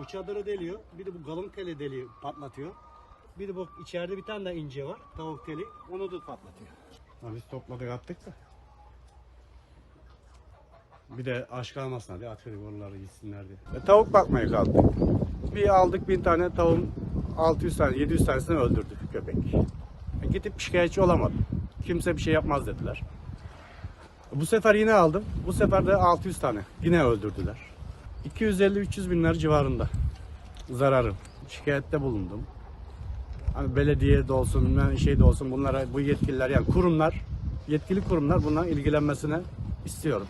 Bu çadırı deliyor. Bir de bu kalın teli deliyor, patlatıyor. Bir de bu içeride bir tane de ince var. Tavuk teli. Onu da patlatıyor. Ha, biz topladık attık da. Bir de aç kalmasın diye atıyorduk onları gitsinler diye. E, tavuk bakmaya kaldık. Bir aldık bin tane tavuğun 600 tane 700 tanesini öldürdü köpek. E, gidip şikayetçi olamadım. Kimse bir şey yapmaz dediler. Bu sefer yine aldım. Bu sefer de 600 tane. Yine öldürdüler. 250-300 binler civarında zararım. Şikayette bulundum. Hani belediye de olsun, şey de olsun bunlara bu yetkililer yani kurumlar, yetkili kurumlar bundan ilgilenmesine istiyorum.